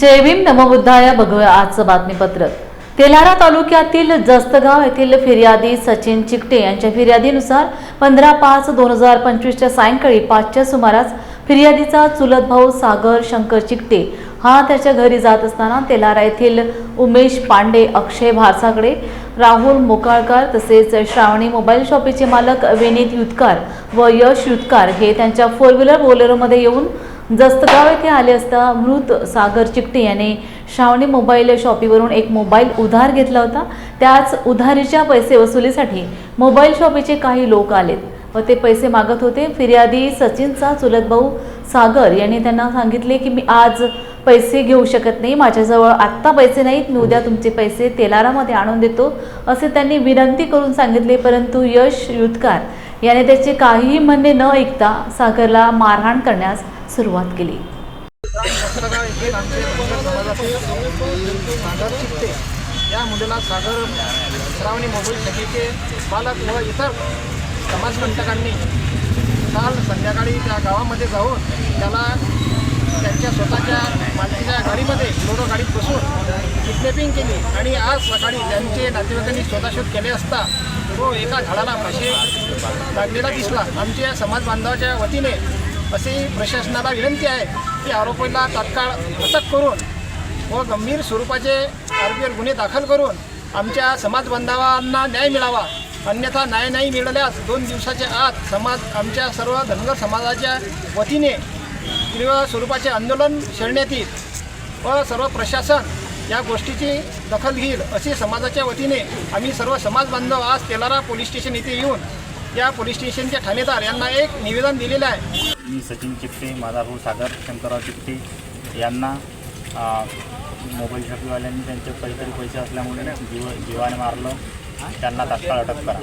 जय भीम नमबुद्धाय बघूया आजचं बातमीपत्र. तेलारा तालुक्यातील जस्तगाव येथील फिर्यादी सचिन चिकटे यांच्या फिर्यादीनुसार पंधरा पाच दोन हजार पंचवीसच्या सायंकाळी पाचच्या सुमारास फिर्यादीचा चुलत भाऊ सागर शंकर चिकटे हा त्याच्या घरी जात असताना तेलारा येथील उमेश पांडे अक्षय भारसाकडे राहुल मोकाळकर तसेच श्रावणी मोबाईल शॉपीचे मालक विनीत युतकार व यश युतकार हे त्यांच्या फोर व्हीलर बोलेरोमध्ये येऊन जस्तगाव येथे आले असता मृत सागर चिकटे याने श्रावणी मोबाईल शॉपीवरून एक मोबाईल उधार घेतला होता. त्याच उधारीच्या पैसे वसुलीसाठी मोबाईल शॉपीचे काही लोक आलेत व ते पैसे मागत होते. फिर्यादी सचिनचा चुलत भाऊ सागर यांनी त्यांना सांगितले की मी आज पैसे घेऊ शकत नाही. माझ्याजवळ आत्ता पैसे नाहीत. मी उद्या तुमचे पैसे तेलारामध्ये आणून देतो. असे त्यांनी विनंती करून सांगितले. परंतु यश युतकार याने त्याचे काहीही म्हणणे न ऐकता सागरला मारहाण करण्यास सुरुवात केली. सागर या मुलीला सागर श्रावणी मोबाईल शकीचे पालक व इतर समाजकंटकांनी काल संध्याकाळी त्या गावामध्ये जाऊन त्याला त्यांच्या स्वतःच्या मालकीच्या गाडीमध्ये लोडो गाडीत बसून किडनॅपिंग केली. आणि आज सकाळी त्यांचे नातेवाईकांनी शोधाशोध केले असता तो एका झाडाला फाशी लागलेला दिसला. आमच्या समाज बांधवाच्या वतीने अशी प्रशासनाला विनंती आहे की आरोपीला तात्काळ अटक करून व गंभीर स्वरूपाचे आरोपीवर गुन्हे दाखल करून आमच्या समाज बांधवांना न्याय मिळावा. अन्यथा न्याय नाही मिळाल्यास दोन दिवसाच्या आत समाज आमच्या सर्व धनगर समाजाच्या वतीने तीव्र स्वरूपाचे आंदोलन छेडण्यात येईल व सर्व प्रशासन या गोष्टीची दखल घेईल अशी समाजाच्या वतीने आम्ही सर्व समाज बांधव आज तेलारा पोलीस स्टेशन येथे येऊन या पोलीस स्टेशनच्या ठाणेदार यांना एक निवेदन दिलेलं आहे. मी सचिन चिपटे माझा भाऊ सागर शंकरराव चिपटे यांना मोबाईल शॉपीवाल्यांनी त्यांचे काहीतरी पैसे असल्यामुळे जीव जीवाने मारलं. त्यांना तात्काळ अटक करा.